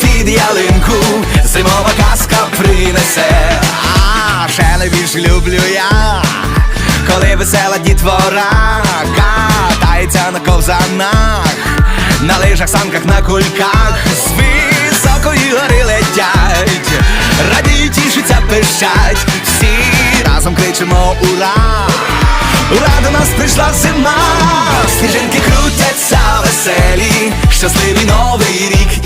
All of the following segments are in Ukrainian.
під ялинку, зимова казка принесе, а ще найбільш люблю я коли весела дітвора катається на ковзанах, на лижах, санках, на кульках, з високої гори летять, радіють, тішаться, пищать, всі разом кричимо ура! Ура, до нас прийшла зима, сніжинки крутяться веселі, щасливий новий рік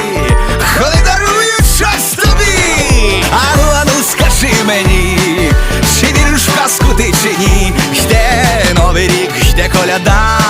чи віриш